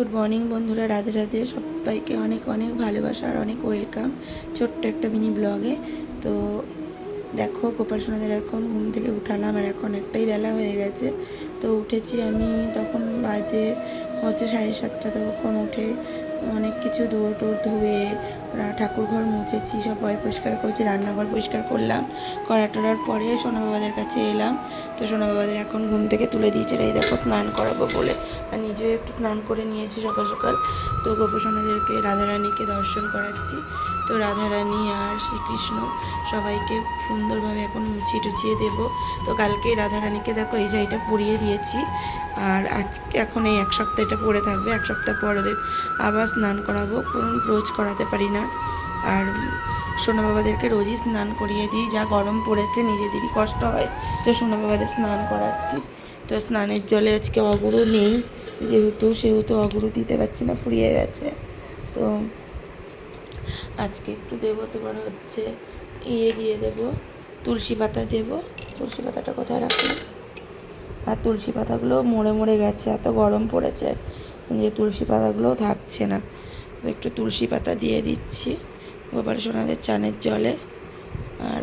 Good morning বন্ধুরা। রাধে রাধে। সবাইকে অনেক অনেক ভালোবাসা আর অনেক ওয়েলকাম ছোট্ট একটা মিনি ব্লগে তো দেখো, গোপাল সোনাদের এখন ঘুম থেকে উঠালাম আর এখন একটাই বেলা হয়ে গেছে। তো উঠেছি আমি তখন বাজে হচ্ছে সাড়ে সাতটা, তখন উঠে অনেক কিছু দৌড় টোর ধুয়ে ঠাকুর ঘর মুছেছি সবাই পরিষ্কার করেছি, রান্নাঘর পরিষ্কার করলাম। করা টরার পরে সোনা বাবাদের কাছে এলাম। তো সোনা বাবাদের এখন ঘুম থেকে তুলে দিয়েছে, এই দেখো স্নান করাবো বলে। আর নিজেও একটু স্নান করে নিয়েছি সকাল সকাল। তো গোপসোনাদেরকে, রাধারানীকে দর্শন করাচ্ছি। তো রাধারানী আর শ্রীকৃষ্ণ সবাইকে সুন্দরভাবে এখন মুছিয়ে টুচিয়ে দেবো। তো কালকে রাধারানীকে দেখো এই জায়গাটা পরিয়ে দিয়েছি। আর আজকে এখন এই এক সপ্তাহ এটা পরে থাকবে, এক সপ্তাহ পর ওদের আবার স্নান করাবো। কোন রোজ করাতে পারি না। আর সোনা বাবাদেরকে রোজই স্নান করিয়ে দিই। যা গরম পড়েছে, নিজেদেরই কষ্ট হয়। তো সোনা বাবাদের স্নান করাচ্ছি। তো স্নানের জলে আজকে অগুরু নেই। যেহেতু, সেহেতু অগুরু দিতে পারছি না, ফুরিয়ে গেছে। তো আজকে একটু দেবো তোমার হচ্ছে ইয়ে দিয়ে দেবো, তুলসী পাতা দেবো। তুলসী পাতাটা কোথায় রাখলাম আর তুলসী পাতাগুলো মরে মরে গেছে, এত গরম পড়েছে, যে তুলসী পাতাগুলোও থাকছে না। একটু তুলসী পাতা দিয়ে দিচ্ছি গোপাল সোনাদের চানের জলে। আর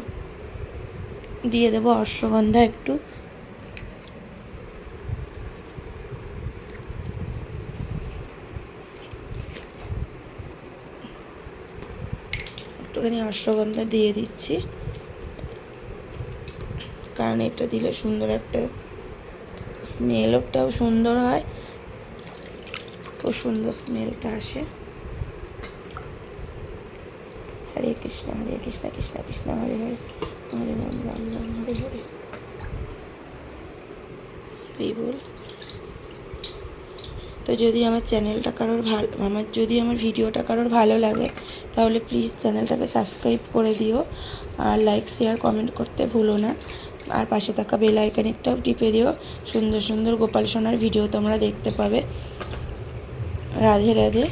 দিয়ে দেবো অশ্বগন্ধা একটু। একটুখানি অশ্বগন্ধা দিয়ে দিচ্ছি। কারণ এটা দিলে সুন্দর একটা স্মেলটাও সুন্দর হয়। খুব সুন্দর স্মেলটা আসে। হরে কৃষ্ণ হরে কৃষ্ণ কৃষ্ণ কৃষ্ণ, হরে হরে হরে রাম রাম রাম, হরে হরে। বল তো যদি আমার চ্যানেলটা কারোর ভালো, আমার যদি আমার ভিডিওটা কারোর ভালো লাগে, তাহলে প্লিজ চ্যানেলটাকে সাবস্ক্রাইব করে দিও। আর লাইক শেয়ার কমেন্ট করতে ভুলো না। আর পাশে থাকা বেল আইকনটাও টিপে দিও। সুন্দর সুন্দর গোপাল সোনার ভিডিও তোমরা দেখতে পাবে। রাধে রাধে।